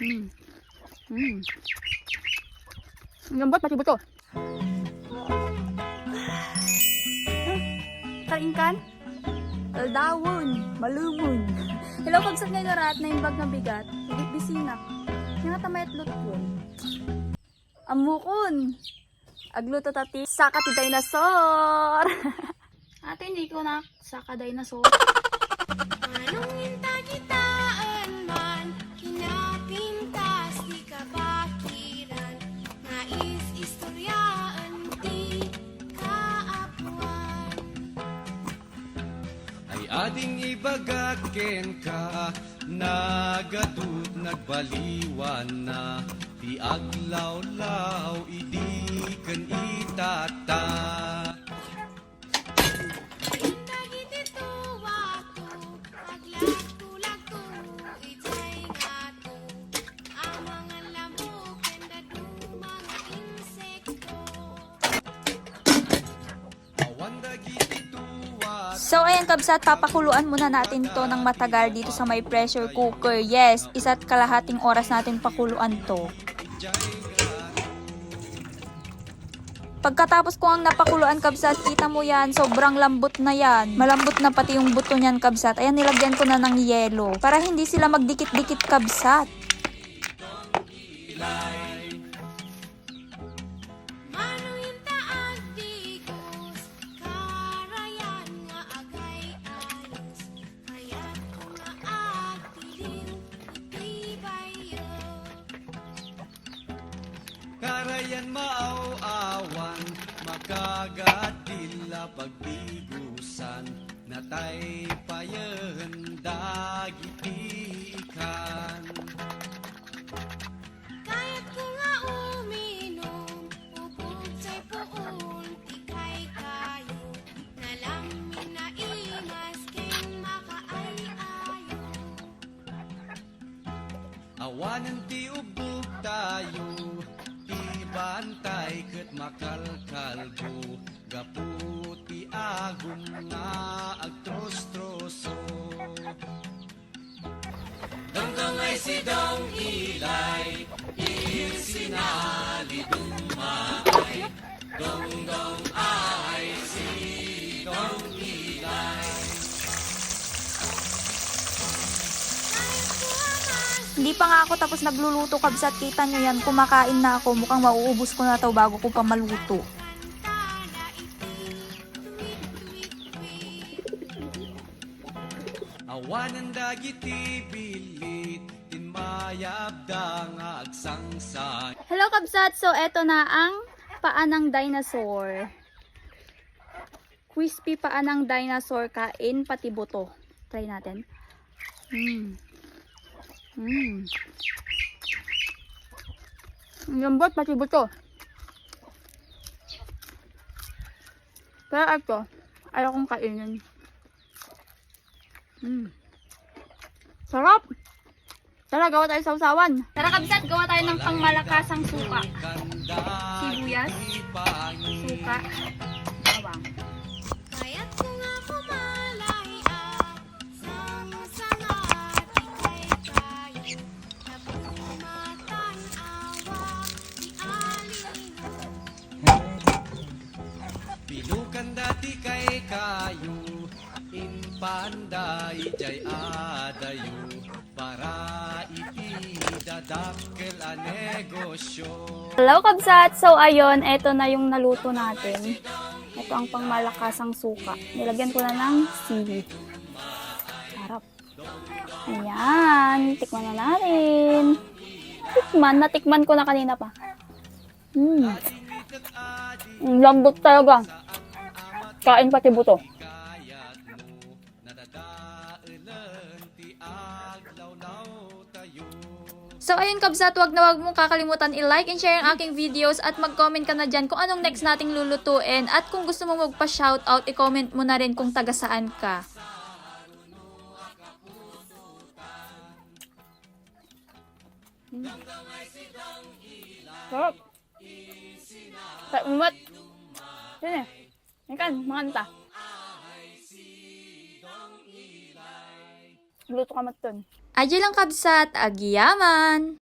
Mm. Mm. Ang lambot, pati buto. Kainkan? Aldawon, malumon. Hello, pagsat ngayon rat na yung bag na bigat. Higit bisina. Yung nga tamayat lut yun. Amukon. Agluto tati. Saka ti dinosaur. Ate, hindi ko na saka dinosaur. Anong intagitaan ading ibagaken ka nagadud nagbaliwan na. Di aglaw-law idi ken itata So, ayan kabsat, papakuluan muna natin to ng matagal dito sa may pressure cooker. Yes, isa't kalahating oras natin pakuluan to. Pagkatapos ko ang napakuluan kabsat, kita mo yan, sobrang lambot na yan. Malambot na pati yung buto niyan kabsat. Ayan, nilagyan ko na ng yelo. Para hindi sila magdikit-dikit kabsat. Karayan maaw-awan makagadila pagbigusan. Natay payen dagiti ikan Kaya't ko nga uminom, ubog sa'y puol, tikay kayo, nalamin na imas, ken makaay-ayo. Awanan ti ubog tayo, bantay ket makalkalbo, gaputi agum nga agtros-troso. Dongdong ay si Dong Hindi pa nga ako tapos nagluluto kabsat. Kita nyo yan, kumakain na ako. Mukhang mauubos ko na to bago ko pa maluto. tuwit-tuwit-tuwit. Awanan dagiti bilit Tinmayabda nga agsangsa Hello kabsat! So, eto na ang paa ng dinosaur. Crispy paa ng dinosaur kain pati buto. Try natin. Mmm. Mmm. Ang lambot pati buto. Pero ito, ayaw kong kainin. Mmm. Sarap! Tara, gawa tayo sa usawan. Tara kabsat, gawa tayo ng pangmalakasang suka. Sibuyas, suka, kay kayo Inpanday jay adayo Para ipidadakkel a negosyo Hello kabsat! So ayun, eto na yung naluto natin. Ito ang pangmalakasang suka. Nilagyan ko na ng sili. Sarap. Ayan, tikman na natin. Tikman, natikman ko na kanina pa. Ang lambot talaga. Kain pati buto. So ayun kabsat, wag na wag mong kakalimutan i-like and share ang aking videos at mag-comment ka na dyan kung anong next nating lulutuin at kung gusto mo magpa-shoutout, i-comment mo na rin kung taga saan ka. Sarap. Sarap umat. Yan eh. Ikan, makanta. Luto ka mat dun. Adyo lang kabsat, agyaman!